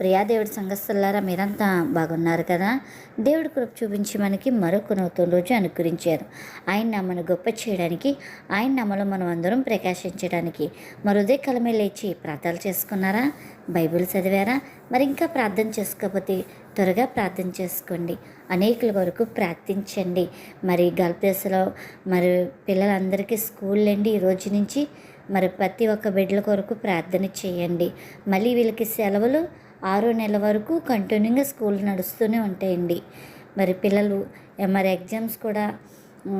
ప్రియాదేవుడి సంఘస్థులారా మీరంతా బాగున్నారు కదా? దేవుడి కృప చూపించి మనకి మరొక నూతన రోజు అనుకరించారు ఆయన నమ్మను గొప్ప చేయడానికి ఆయన నమ్మలో మనం అందరం ప్రకాశించడానికి మరుదే కలమే లేచి ప్రార్థనలు చేసుకున్నారా? బైబిల్ చదివారా? మరి ఇంకా ప్రార్థన చేసుకోకపోతే త్వరగా ప్రార్థన చేసుకోండి. అనేకుల వరకు ప్రార్థించండి. మరి గల్పేసలో మరి పిల్లలందరికీ స్కూల్ అండి ఈ రోజు నుంచి. మరి ప్రతి ఒక్క బిడ్డల కొరకు ప్రార్థన చేయండి. మళ్ళీ వీళ్ళకి సెలవులు ఆరో నెల వరకు కంటిన్యూగా స్కూల్ నడుస్తూనే ఉంటాయండి. మరి పిల్లలు మరి ఎగ్జామ్స్ కూడా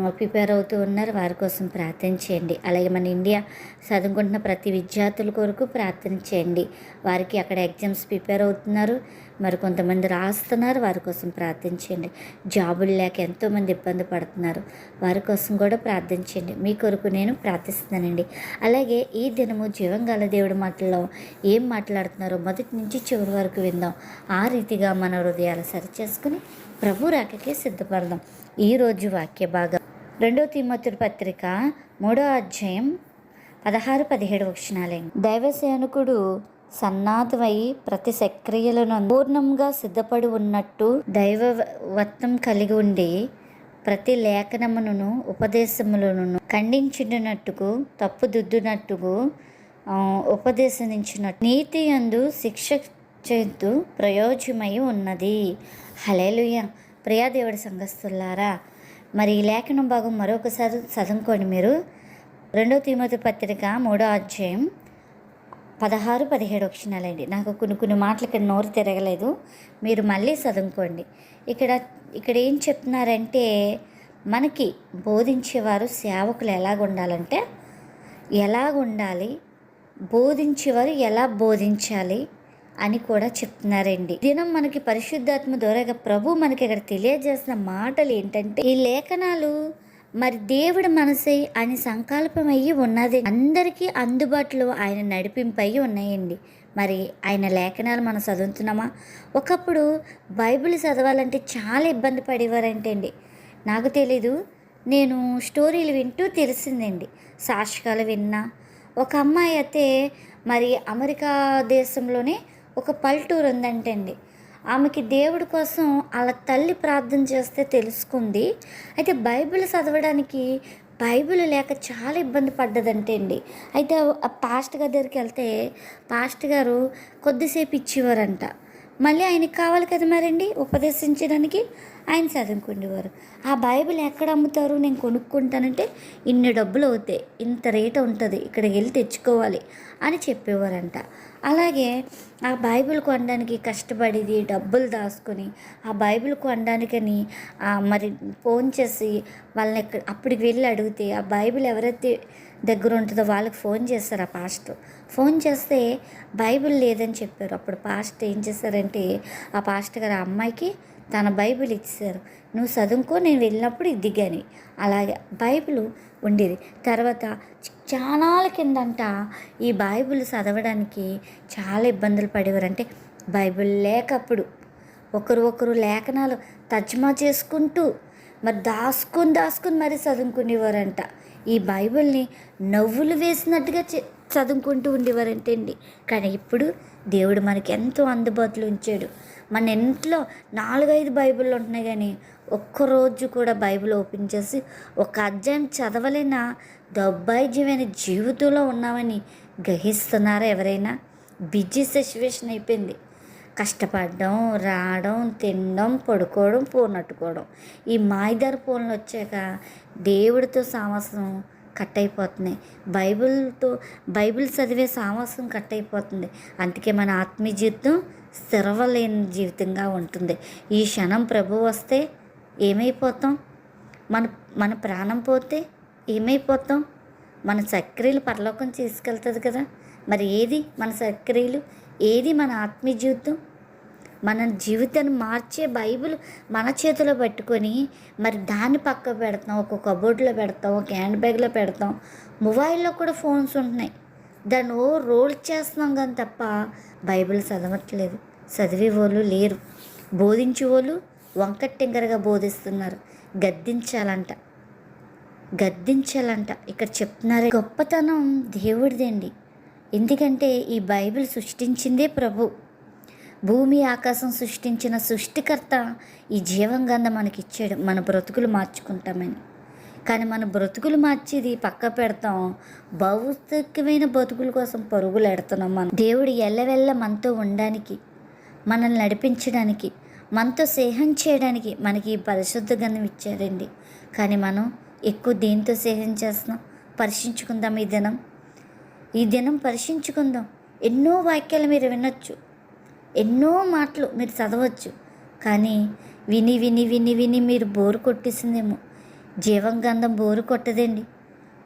ప్రిపేర్ అవుతూ ఉన్నారు. వారి కోసం ప్రార్థన చేయండి. అలాగే మన ఇండియా చదువుకుంటున్న ప్రతి విద్యార్థుల కొరకు ప్రార్థన చేయండి. వారికి అక్కడ ఎగ్జామ్స్ ప్రిపేర్ అవుతున్నారు. మరి కొంతమంది రాస్తున్నారు. వారి కోసం ప్రార్థన చేయండి. జాబులు లేక ఎంతోమంది ఇబ్బంది పడుతున్నారు. వారి కోసం కూడా ప్రార్థన చేయండి. మీ కొరకు నేను ప్రార్థిస్తున్నానండి. అలాగే ఈ దినము జీవంగాల దేవుడి మాటల్లో ఏం మాట్లాడుతున్నారో మొదటి నుంచి చివరి వరకు విందాం. ఆ రీతిగా మన హృదయాలు సరిచేసుకుని ప్రభు రాకకే సిద్ధపడదాం ఈరోజు వాక్య భాగం. రెండో తిమ్మతుడి పత్రిక మూడో అధ్యాయం పదహారు పదిహేడు వచనాలయం దైవ సేనకుడు సన్నాధమై ప్రతి సక్రియలను పూర్ణంగా సిద్ధపడి ఉన్నట్టు దైవవత్వం కలిగి ఉండి ప్రతి లేఖనమును ఉపదేశములను ఖండించినట్టుకు తప్పుదిద్దునట్టుకు ఉపదేశించినట్టు. నీతి అందు శిక్ష చేద్దు ప్రయోజమై ఉన్నది. హలేలుయ ప్రియాదేవుడి సంఘస్థులారా మరి ఈ లేఖనం భాగం మరొకసారి చదువుకోండి మీరు రెండో తిమోతి పత్రిక మూడో అధ్యాయం పదహారు పదిహేడు అక్షరాలండి నాకు కొన్ని కొన్ని మాటలు ఇక్కడ నోరు తిరగలేదు. మీరు మళ్ళీ చదువుకోండి. ఇక్కడ ఇక్కడ ఏం చెప్తున్నారంటే మనకి బోధించేవారు సేవకులు ఎలాగ ఉండాలంటే ఎలాగ ఉండాలి బోధించేవారు ఎలా బోధించాలి? అని కూడా చెప్తున్నారండి. దినం మనకి పరిశుద్ధాత్మ ద్వారా ప్రభు మనకి ఇక్కడ తెలియజేసిన మాటలు ఏంటంటే ఈ లేఖనాలు మరి దేవుడి మనసై అని సంకల్పం అయ్యి ఉన్నది. అందరికీ అందుబాటులో ఆయన నడిపింపై ఉన్నాయండి. మరి ఆయన లేఖనాలు మనం చదువుతున్నామా? ఒకప్పుడు బైబిల్ చదవాలంటే చాలా ఇబ్బంది పడేవారంటే అండి నాకు తెలీదు నేను స్టోరీలు వింటూ తెలిసిందండి. సాక్షికాలు విన్నా. ఒక అమ్మాయి అయితే మరి అమెరికా దేశంలోనే ఒక పల్లెటూరు ఉందంటండి. ఆమెకి దేవుడి కోసం అలా తల్లి ప్రార్థన చేస్తే తెలుసుకుంది. అయితే బైబిల్ చదవడానికి బైబిల్ లేక చాలా ఇబ్బంది పడ్డదంటే అండి అయితే ఆ పాస్ట్ గారి దగ్గరికి వెళ్తే పాస్ట్ గారు కొద్దిసేపు ఇచ్చేవారంట. మళ్ళీ ఆయనకి కావాలి కదా మరండి ఉపదేశించడానికి? ఆయన చదువుకునేవారు. ఆ బైబిల్ ఎక్కడ అమ్ముతారు? నేను కొనుక్కుంటానంటే ఇన్ని డబ్బులు అవుతాయి. ఇంత రేట్ ఉంటుంది. ఇక్కడికి వెళ్ళి తెచ్చుకోవాలి అని చెప్పేవారంట. అలాగే ఆ బైబిల్ కొనడానికి కష్టపడేది డబ్బులు దాచుకొని ఆ బైబిల్ కొనడానికని మరి ఫోన్ చేసి వాళ్ళని అప్పటికి వెళ్ళి అడిగితే ఆ బైబిల్ ఎవరైతే దగ్గర ఉంటుందో వాళ్ళకి ఫోన్ చేస్తారు ఆ పాస్టర్. ఫోన్ చేస్తే బైబిల్ లేదని చెప్పారు. అప్పుడు పాస్టర్ ఏం చేశారంటే ఆ పాస్టర్ గారు ఆ అమ్మాయికి తన బైబిల్ ఇచ్చారు నువ్వు చదువుకో నేను వెళ్ళినప్పుడు ఇది దిగాని. అలాగే బైబిల్ ఉండేది. తర్వాత చాలా కిందంట ఈ బైబిల్ చదవడానికి చాలా ఇబ్బందులు పడేవారు. అంటే బైబిల్ లేకప్పుడు ఒకరు ఒకరు లేఖనాలు తర్జుమా చేసుకుంటూ మరి దాసుకొని దాసుకొని మరి చదువుకునేవారంట. ఈ బైబిల్ని నవ్వులు వేసినట్టుగా చదువుకుంటూ ఉండేవారంటే అండి కానీ ఇప్పుడు దేవుడు మనకి ఎంతో అందుబాటులో ఉంచాడు. మన ఇంట్లో నాలుగైదు బైబిళ్ళు ఉంటున్నాయి కానీ ఒక్కరోజు కూడా బైబిల్ ఓపెన్ చేసి ఒక అధ్యాయం చదవలేన? దౌర్భాగ్యమైన జీవితంలో ఉన్నామని గ్రహిస్తున్నారా ఎవరైనా? బిజీ సిచ్యువేషన్ అయిపోయింది. కష్టపడడం రావడం తినడం పడుకోవడం ఫోన్ అట్టుకోవడం. ఈ మాయదారి ఫోన్లు వచ్చాక దేవుడితో సామసం కట్ అయిపోతున్నాయి బైబిల్తో బైబిల్ చదివే సామసం కట్ అయిపోతుంది అందుకే మన ఆత్మీయ జీవితం స్థిరవలేని జీవితంగా ఉంటుంది. ఈ క్షణం ప్రభు వస్తే ఏమైపోతాం? మన మన ప్రాణం పోతే ఏమైపోతాం? మన చక్రీలు పరలోకం తీసుకెళ్తుంది కదా. మరి ఏది మన సక్రియలు ఏది మన ఆత్మీయ జీవితం? మన జీవితాన్ని మార్చే బైబిల్ మన చేతిలో పట్టుకొని మరి దాన్ని పక్క పెడతాం. ఒక కబోర్డ్లో పెడతాం ఒక హ్యాండ్ బ్యాగ్లో పెడతాం. మొబైల్లో కూడా ఫోన్స్ ఉంటున్నాయి. దాన్ని ఓ రోల్ చేస్తున్నాం కానీ తప్ప బైబిల్ చదవట్లేదు. చదివే వాళ్ళు లేరు. బోధించే వాళ్ళు వంకట్టింకరగా బోధిస్తున్నారు. గద్దించాలంట. గద్దించాలంట. ఇక్కడ చెప్తున్నారే. గొప్పతనం దేవుడిదండి. ఎందుకంటే ఈ బైబిల్ సృష్టించిందే ప్రభు. భూమి ఆకాశం సృష్టించిన సృష్టికర్త ఈ జీవంగంధం మనకి ఇచ్చాడు మన బ్రతుకులు మార్చుకుంటామని. కానీ మన బ్రతుకులు మార్చేది పక్క పెడతాం. భౌతికమైన బ్రతుకుల కోసం పరుగులు ఎడుతున్నాం మనం. దేవుడు ఎల్లవెల్ల మనతో ఉండడానికి మనల్ని నడిపించడానికి మనతో స్నేహం చేయడానికి మనకి పరిశుద్ధ గంధం ఇచ్చారండి కానీ మనం ఎక్కువ దేనితో స్నేహం చేస్తున్నాం? పరీక్షించుకుందాం ఈ దినం. ఈ దినం పరీక్షించుకుందాం. ఎన్నో వాక్యాలు మీరు వినొచ్చు. ఎన్నో మాటలు మీరు చదవచ్చు. కానీ విని విని విని విని మీరు బోరు కొట్టేసిందేమో. జీవం గంధం బోరు కొట్టదండి.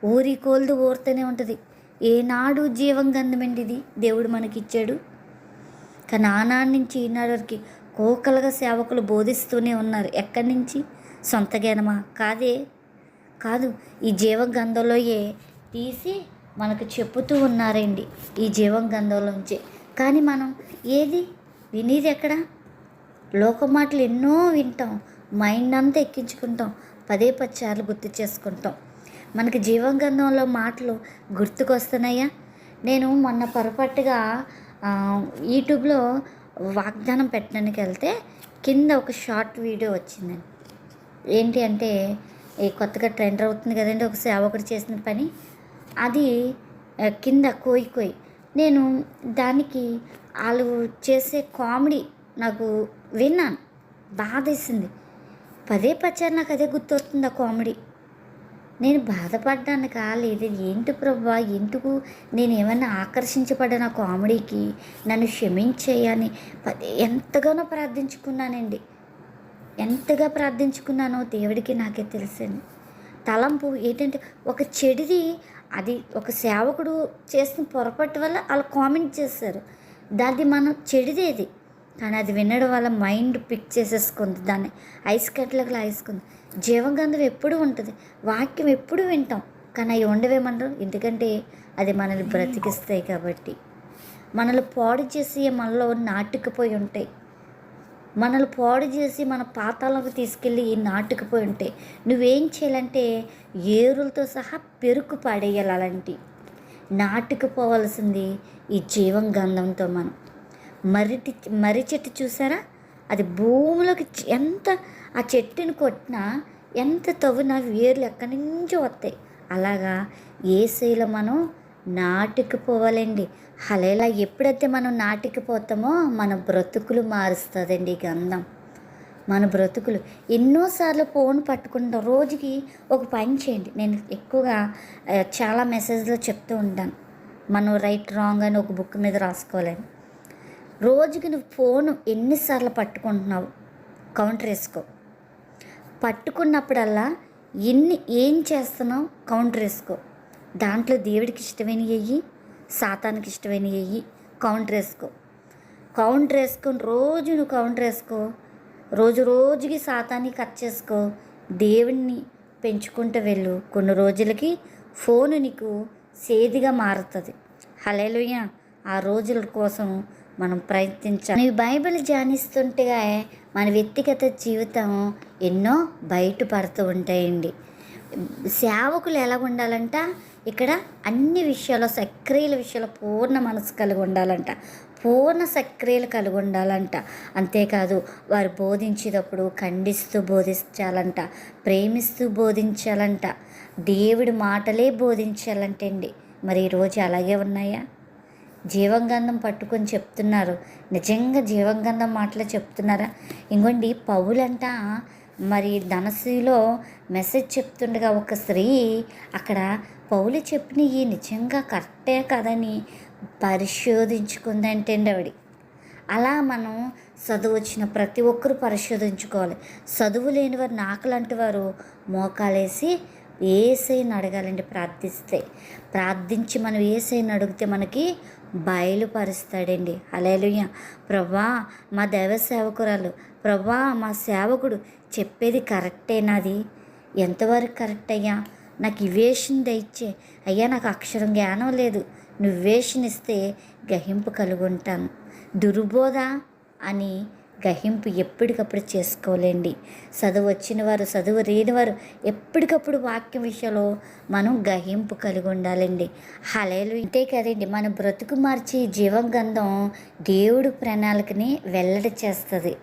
ఊరి కోల్దు ఊరుతూనే ఉంటుంది. ఏనాడు జీవం గంధం అండి ఇది దేవుడు మనకిచ్చాడు. కానీ ఆనాడు నుంచి ఈనాడు వరకు కోకలుగా సేవకులు బోధిస్తూనే ఉన్నారు. ఎక్కడి నుంచి సొంత జ్ఞానమా? కాదే. కాదు ఈ జీవం గంధంలోయే తీసి మనకు చెప్పుతూ ఉన్నారండి ఈ జీవం గంధంలోంచి. కానీ మనం ఏది? వినేది ఎక్కడ? లోక మాటలు ఎన్నో వింటాం. మైండ్ అంతా ఎక్కించుకుంటాం. పదే పది సార్లు గుర్తు చేసుకుంటాం. మనకి జీవగంధంలో మాటలు గుర్తుకొస్తున్నాయా? నేను మొన్న పొరపాటుగా యూట్యూబ్లో వాగ్దానం పెట్టడానికి వెళ్తే కింద ఒక షార్ట్ వీడియో వచ్చిందండి. ఏంటి అంటే ఈ కొత్తగా ట్రెండ్ అవుతుంది కదండి ఒక సేవకుడు చేసిన పని. అది కింద కోయి కోయి. నేను దానికి వాళ్ళు చేసే కామెడీ నాకు విన్నాను. బాధేసింది. పదే పచ్చారు నాకు అదే గుర్తొస్తుంది ఆ కామెడీ. నేను బాధపడ్డాను కాలేదు ఏంటి ప్రభా? ఎందుకు నేను ఏమైనా ఆకర్షించబడిన కామెడీకి? నన్ను క్షమించేయని పదే ఎంతగానో ప్రార్థించుకున్నానండి. ఎంతగా ప్రార్థించుకున్నానో దేవుడికి నాకే తెలుసండి. తలంపు ఏంటంటే ఒక చెడిది అది ఒక సేవకుడు చేసిన పొరపాటు వల్ల వాళ్ళు కామెంట్ చేశారు. దాన్ని మనం చెడిదేది కానీ అది వినడం వల్ల మైండ్ పిక్ చేసేసుకుంది. దాన్ని ఐస్ కట్లకు లాగేసుకుంది జీవగంధం ఎప్పుడు ఉంటుంది. వాక్యం ఎప్పుడు వింటాం. కానీ అవి ఉండవేమంటారు ఎందుకంటే అది మనల్ని బ్రతికిస్తాయి కాబట్టి. మనల్ని పాడు చేసి మనలో నాటుకుపోయి ఉంటాయి. మనల్ని పాడు చేసి మన పాతాలకు తీసుకెళ్ళి నాటుకుపోయి ఉంటాయి. నువ్వేం చేయాలంటే ఏరులతో సహా పెరుకు పాడేయాలి అలాంటి. నాటుకుపోవలసింది ఈ జీవం గంధంతో మనం. మర్రిటి మర్రి చెట్టు చూసారా? అది భూమిలోకి ఎంత ఆ చెట్టుని కొట్టినా ఎంత తవ్వినా వేర్లు ఎక్కడి నుంచో వస్తాయి. అలాగా ఏసీలో మనం నాటుకుపోవాలండి అలా ఎప్పుడైతే మనం నాటుకుపోతామో మన బ్రతుకులు మారుస్తుందండి ఈ గంధం. మన బ్రతుకులు. ఎన్నోసార్లు ఫోన్ పట్టుకుంటాం రోజుకి ఒక పని చేయండి. నేను ఎక్కువగా చాలా మెసేజ్లో చెప్తూ ఉంటాను. మనం రైట్ రాంగ్ అని ఒక బుక్ మీద రాసుకోవాలని. రోజుకి నువ్వు ఫోన్ ఎన్నిసార్లు పట్టుకుంటున్నావు? కౌంటర్ వేసుకో. పట్టుకున్నప్పుడల్లా ఎన్ని ఏం చేస్తున్నావు కౌంటర్ వేసుకో. దాంట్లో దేవుడికి ఇష్టమైనవి వెయ్యి సాతానికి ఇష్టమైనవి వెయ్యి కౌంటర్ వేసుకో. కౌంటర్ వేసుకొని రోజు నువ్వు కౌంటర్ వేసుకో. రోజు రోజుకి సాతాన్ని కట్ చేసుకో. దేవుణ్ణి పెంచుకుంటూ వెళ్ళు. కొన్ని రోజులకి ఫోన్ నీకు సేదిగా మారుతుంది. హలేలుయ్యా ఆ రోజుల కోసం మనం ప్రయత్నించాలి. ఈ బైబిల్ ధ్యానిస్తుంటే మన వ్యక్తిగత జీవితం ఎన్నో బయటపడుతూ ఉంటాయండి. సేవకులు ఎలా ఉండాలంట? ఇక్కడ అన్ని విషయాల్లో సక్రియల విషయాల్లో పూర్ణ మనసు కలిగి ఉండాలంట. పూర్ణ సక్రియలు కలిగి ఉండాలంట. అంతేకాదు వారు బోధించేటప్పుడు ఖండిస్తూ బోధించాలంట. ప్రేమిస్తూ బోధించాలంట. దేవుడి మాటలే బోధించాలంటండి. మరి ఈరోజు అలాగే ఉన్నాయా? జీవంగంధం పట్టుకొని చెప్తున్నారు. నిజంగా జీవంగంధం మాటలు చెప్తున్నారా? ఇంకోండి పౌలంట మరి ధనశ్రీలో మెసేజ్ చెప్తుండగా ఒక స్త్రీ అక్కడ పౌలు చెప్పిన ఈ నిజంగా కరెక్టే కదని పరిశోధించుకుందంటే అండి ఆవిడ. అలా మనం చదువు వచ్చిన ప్రతి ఒక్కరు పరిశోధించుకోవాలి. చదువు లేని వారు నాకులాంటి వారు మోకాలేసి ఏసైని అడగాలండి ప్రార్థిస్తే. ప్రార్థించి మనం ఏసైని అడిగితే మనకి బయలుపరుస్తాడండి. అలేలుయ్య ప్రభా మా దైవ సేవకురాలు ప్రభా మా సేవకుడు చెప్పేది కరెక్టేనాది ఎంతవరకు కరెక్ట్ అయ్యా నాకు ఇవేషన్ దయచ్చే అయ్యా నాకు అక్షరం జ్ఞానం లేదు. నువ్వేషన్ ఇస్తే గ్రహింపు కలుగుంటాను. దుర్బోధ అని గ్రహింపు ఎప్పటికప్పుడు చేసుకోలేండి. చదువు వచ్చిన వారు చదువు లేని వారు ఎప్పటికప్పుడు వాక్యం విషయంలో మనం గ్రహింపు కలిగి ఉండాలండి. హలేలు ఇంతే కదండి మన బ్రతుకు మార్చి జీవం గంధం దేవుడు ప్రణాళికని వెల్లడి చేస్తుంది.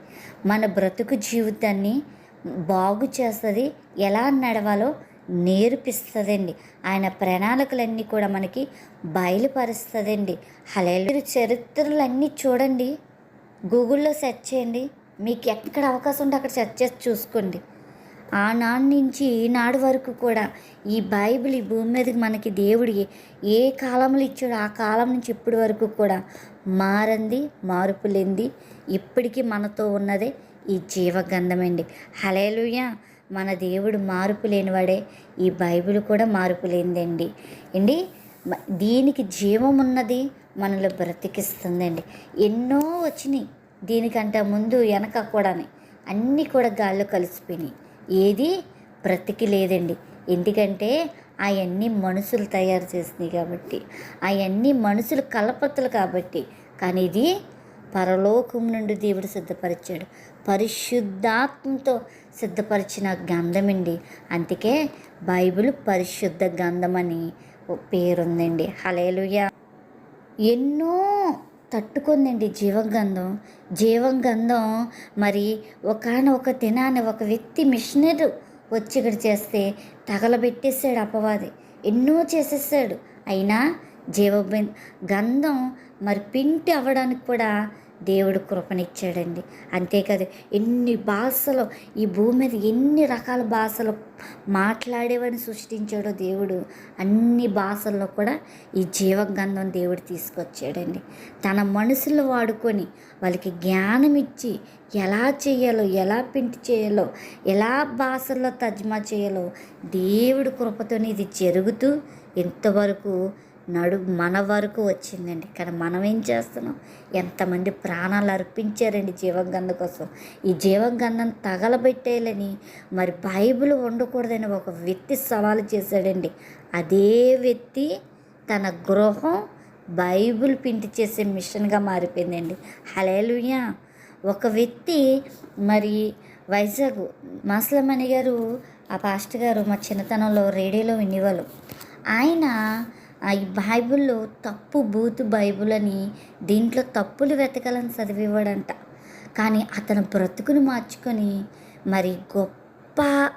మన బ్రతుకు జీవితాన్ని బాగు చేస్తుంది. ఎలా నడవాలో నేర్పిస్తుందండి. ఆయన ప్రణాళికలన్నీ కూడా మనకి బయలుపరుస్తుందండి. హలేలు చరిత్రలన్నీ చూడండి. గూగుల్లో సెర్చ్ చేయండి. మీకు ఎక్కడ అవకాశం ఉంటే అక్కడ సెర్చ్ చేసి చూసుకోండి. ఆనాడు నుంచి ఈనాడు వరకు కూడా ఈ బైబిల్ ఈ భూమి మీదకి మనకి దేవుడి ఏ కాలంలో ఇచ్చాడో ఆ కాలం నుంచి ఇప్పటి వరకు కూడా మారంది మార్పు లేనిది. ఇప్పటికీ మనతో ఉన్నదే ఈ జీవగంధమండి హలేలుయ మన దేవుడు మార్పు లేనివాడే ఈ బైబిల్ కూడా మార్పు లేనిదండి. అండి దీనికి జీవం ఉన్నది మనలో బ్రతికిస్తుందండి. ఎన్నో వచ్చినాయి. దీనికంటే ముందు వెనక కూడాని అన్నీ కూడా గాల్లో కలిసిపోయినాయి. ఏది బ్రతికి లేదండి. ఎందుకంటే అవన్నీ మనుషులు తయారు చేసినాయి కాబట్టి అవన్నీ మనుషులు కలపత్తులు కాబట్టి. కానీ ఇది పరలోకం నుండి దేవుడు సిద్ధపరిచాడు. పరిశుద్ధాత్మతో సిద్ధపరిచిన గంధమండి అందుకే బైబిల్ పరిశుద్ధ గంధం అని పేరుందండి. హలేలుయ ఎన్నో తట్టుకుందండి జీవగంధం. జీవగంధం మరి ఒకనొక దినాన్ని ఒక వ్యక్తి మిషనరు వచ్చి ఇక్కడ చేస్తే తగలబెట్టేసాడు అపవాది. ఎన్నో చేసేసాడు అయినా జీవ గంధం మరి పింటి అవ్వడానికి కూడా దేవుడు కృపనిచ్చాడండి. అంతేకాదు ఎన్ని భాషలు ఈ భూమి మీద ఎన్ని రకాల భాషలు మాట్లాడేవని సృష్టించాడో దేవుడు అన్ని భాషల్లో కూడా ఈ జీవగంధం దేవుడు తీసుకొచ్చాడండి. తన మనసులో వాడుకొని వాళ్ళకి జ్ఞానం ఇచ్చి ఎలా చేయాలో ఎలా పిండి చేయాలో ఎలా భాషల్లో తర్జుమా చేయాలో దేవుడు కృపతోని ఇది జరుగుతూ ఇంతవరకు నడు మన వరకు వచ్చిందండి. కానీ మనం ఏం చేస్తున్నాం? ఎంతమంది ప్రాణాలు అర్పించారండి జీవగంధ కోసం. ఈ జీవగంధం తగలబెట్టేయాలని మరి బైబిల్ ఉండకూడదని ఒక వ్యక్తి సవాలు చేశాడండి. అదే వ్యక్తి తన గృహం బైబిల్ పిండి చేసే మిషన్గా మారిపోయిందండి. హలేలుయా ఒక వ్యక్తి మరి వైజాగ్ మాస్లమణి గారు ఆ పాస్టర్ గారు మా చిన్నతనంలో రేడియోలో వినేవాళ్ళు. ఆయన ఈ బైబిల్లో తప్పు బూతు బైబుల్ అని దీంట్లో తప్పులు వెతకాలని చదివివాడంట. కానీ అతను బ్రతుకును మార్చుకొని మరి గొప్ప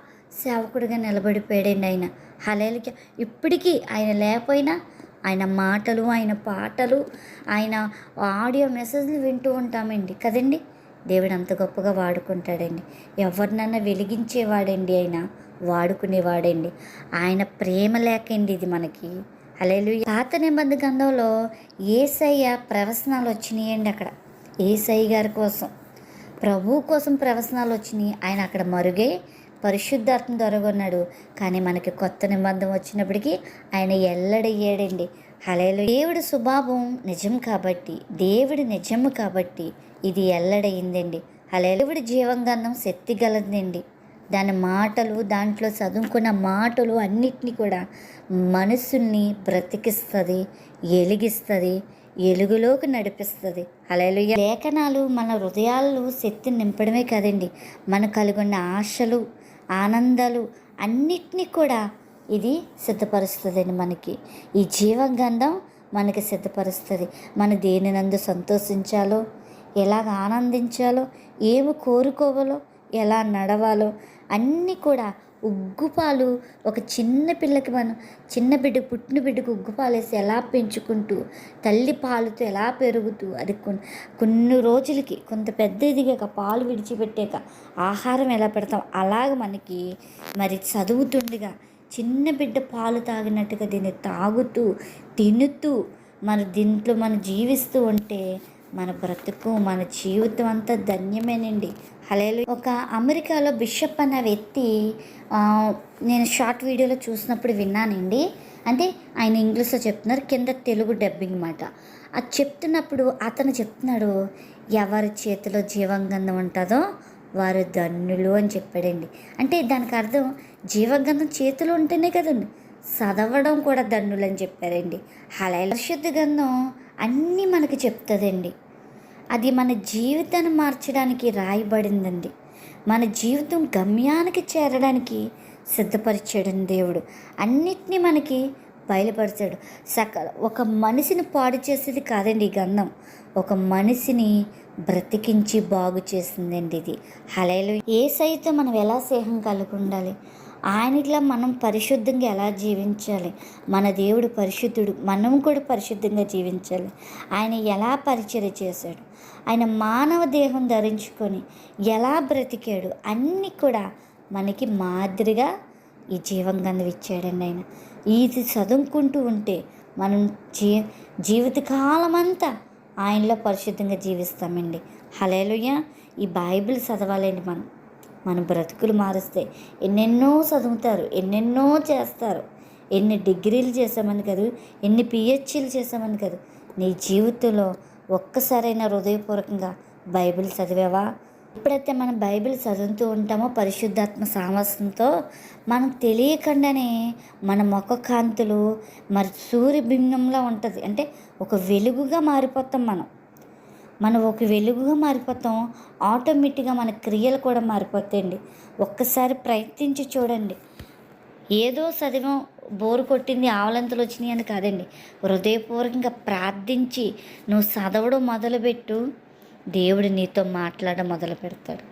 సేవకుడిగా నిలబడిపోయాడండి ఆయన. హలేలకి ఇప్పటికీ ఆయన లేకపోయినా ఆయన మాటలు ఆయన పాటలు ఆయన ఆడియో మెసేజ్లు వింటూ ఉంటామండి. కదండి? దేవుడు అంత గొప్పగా వాడుకుంటాడండి. ఎవరినన్నా వెలిగించేవాడండి ఆయన? వాడుకునేవాడండి. ఆయన ప్రేమ లేకండి ఇది మనకి. అలేలు పాత నిబంధన గంధంలో ఏసయ్య ప్రవసనాలు వచ్చినాయండి అక్కడ. ఏసయ్య గారి కోసం. ప్రభు కోసం ప్రవసనాలు వచ్చినాయి. ఆయన అక్కడ మరుగై పరిశుద్ధార్థం దొరగొన్నాడు కానీ మనకి కొత్త నిబంధం వచ్చినప్పటికీ ఆయన ఎల్లడయ్యాడండి హలేలు దేవుడి స్వభావం నిజం కాబట్టి దేవుడి నిజము కాబట్టి ఇది ఎల్లడయిందండి హలేలువుడి జీవం జీవంగంధం శక్తి గలదండి. దాని మాటలు దాంట్లో చదువుకున్న మాటలు అన్నిటినీ కూడా మనసుని బ్రతికిస్తుంది ఎలిగిస్తుంది ఎలుగులోకి నడిపిస్తుంది. హలేలుయ లేఖనాలు మన హృదయాల్లో శక్తిని నింపడమే కదండి. మన కలిగిన ఆశలు ఆనందాలు అన్నిటినీ కూడా ఇది సిద్ధపరుస్తుందండి మనకి. ఈ జీవగంధం మనకి సిద్ధపరుస్తుంది. మన దేనినందు సంతోషించాలో ఎలాగ ఆనందించాలో ఏమి కోరుకోవాలో ఎలా నడవాలో అన్నీ కూడా ఉగ్గుపాలు ఒక చిన్న పిల్లకి మనం చిన్న బిడ్డ పుట్టిన బిడ్డకు ఉగ్గుపాలు వేసి ఎలా పెంచుకుంటూ తల్లి పాలుతో ఎలా పెరుగుతూ అది కొన్ని కొన్ని రోజులకి కొంత పెద్ద ఎదిగాక పాలు విడిచిపెట్టాక ఆహారం ఎలా పెడతాం అలాగ మనకి మరి చదువుతుండగా చిన్న బిడ్డ పాలు తాగినట్టుగా దీన్ని తాగుతూ తినుతూ మన దీంట్లో మనం జీవిస్తూ ఉంటే మన బ్రతుకు మన జీవితం అంతా ధన్యమేనండి. హలేలు ఒక అమెరికాలో బిషప్ అన్న వ్యక్తి నేను షార్ట్ వీడియోలో చూసినప్పుడు విన్నానండి. అంటే ఆయన ఇంగ్లీష్లో చెప్తున్నారు కింద తెలుగు డబ్బింగ్ మాట. అది చెప్తున్నప్పుడు అతను చెప్తున్నాడు ఎవరి చేతిలో జీవంగంధం ఉంటుందో వారు ధన్యులు అని చెప్పాడండి. అంటే దానికి అర్థం జీవగంధం చేతిలో ఉంటేనే కదండి చదవడం కూడా ధన్యులు అని చెప్పారండి. అలా పరిశుద్ధ గంధం అన్నీ మనకి చెప్తుందండి. అది మన జీవితాన్ని మార్చడానికి రాయబడిందండి. మన జీవితం గమ్యానికి చేరడానికి సిద్ధపరిచాడు దేవుడు. అన్నిటినీ మనకి బయలుపరిచాడు. సకల ఒక మనిషిని పాడు చేసేది కాదండి ఈ గంధం ఒక మనిషిని బ్రతికించి బాగు చేసిందండి ఇది. హలేలు ఏ సైతం మనం ఎలా స్నేహం కలిగి ఉండాలి ఆయనట్లా మనం పరిశుద్ధంగా ఎలా జీవించాలి? మన దేవుడు పరిశుద్ధుడు మనం కూడా పరిశుద్ధంగా జీవించాలి. ఆయన ఎలా పరిచయం చేశాడు? ఆయన మానవ దేహం ధరించుకొని ఎలా బ్రతికాడు? అన్నీ కూడా మనకి మాదిరిగా ఈ జీవంగంధం ఇచ్చాడండి ఆయన. ఇది చదువుకుంటూ ఉంటే మనం జీ జీవితకాలం అంతా ఆయనలో పరిశుద్ధంగా జీవిస్తామండి. హలేలుయ్య ఈ బైబిల్ చదవాలండి మనం. మన బ్రతుకులు మారుస్తే ఎన్నెన్నో చదువుతారు ఎన్నెన్నో చేస్తారు. ఎన్ని డిగ్రీలు చేసామని కాదు ఎన్ని పిహెచ్డీలు చేసామని కాదు. నీ జీవితంలో ఒక్కసారైనా హృదయపూర్వకంగా బైబిల్ చదివావా? ఎప్పుడైతే మనం బైబిల్ చదువుతూ ఉంటామో పరిశుద్ధాత్మ సామర్థ్యంతో మనం తెలియకుండానే మన ముఖ కాంతులు మరి సూర్యబింబంలా ఉంటుంది. అంటే ఒక వెలుగుగా మారిపోతాం మనం. మనం ఒక వెలుగుగా మారిపోతాం. ఆటోమేటిక్గా మన క్రియలు కూడా మారిపోతాయండి. ఒక్కసారి ప్రయత్నించి చూడండి. ఏదో చదివాం బోరు కొట్టింది ఆవలంతలు వచ్చినాయి అని కాదండి. హృదయపూర్వకంగా ప్రార్థించి నువ్వు చదవడం మొదలుపెట్టు. దేవుడు నీతో మాట్లాడడం మొదలు పెడతాడు.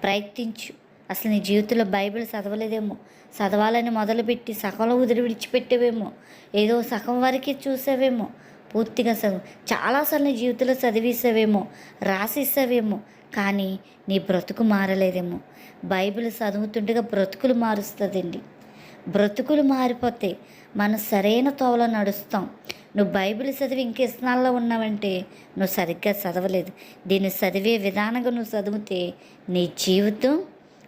ప్రయత్నించు. అసలు నీ జీవితంలో బైబిల్ చదవలేదేమో. చదవాలని మొదలుపెట్టి సగంలో ఉదిరి విడిచిపెట్టేవేమో. ఏదో సగం వరకే చూసావేమో. పూర్తిగా చదువు చాలాసార్లు జీవితంలో చదివిస్తావేమో రాసిస్తావేమో కానీ నీ బ్రతుకు మారలేదేమో. బైబిల్ చదువుతుండగా బ్రతుకులు మారుస్తుందండి. బ్రతుకులు మారిపోతే మనం సరైన తోవలో నడుస్తాం. నువ్వు బైబిల్ చదివి ఇంకెస్నాల్లో ఉన్నావంటే నువ్వు సరిగ్గా చదవలేదు. దీన్ని చదివే విధానంగా నువ్వు చదివితే నీ జీవితం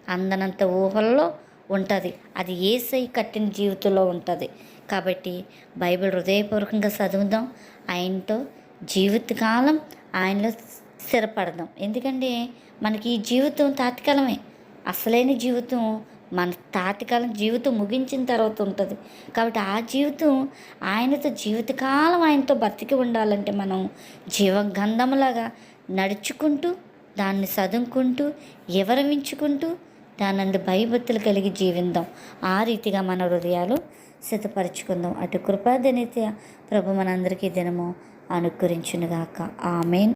అందనంత ఊహల్లో ఉంటుంది. అది ఏ సై కట్టిన జీవితంలో ఉంటుంది. కాబట్టి బైబిల్ హృదయపూర్వకంగా చదువుదాం. ఆయనతో జీవితకాలం ఆయనలో స్థిరపడదాం. ఎందుకంటే మనకి ఈ జీవితం తాత్కాలమే. అసలైన జీవితం మన తాతకాలం జీవితం ముగించిన తర్వాత ఉంటుంది. కాబట్టి ఆ జీవితం ఆయనతో జీవితకాలం ఆయనతో బ్రతికి ఉండాలంటే మనం జీవగంధంలాగా నడుచుకుంటూ దాన్ని చదువుకుంటూ వివరమించుకుంటూ దానందు భయభక్తులు కలిగి జీవిందాం. ఆ రీతిగా మన హృదయాలు సిద్ధపరచుకుందాం. అటు కృపాదనిత్య ప్రభు మనందరికీ దినము అనుకరించునుగాక ఆమెన్.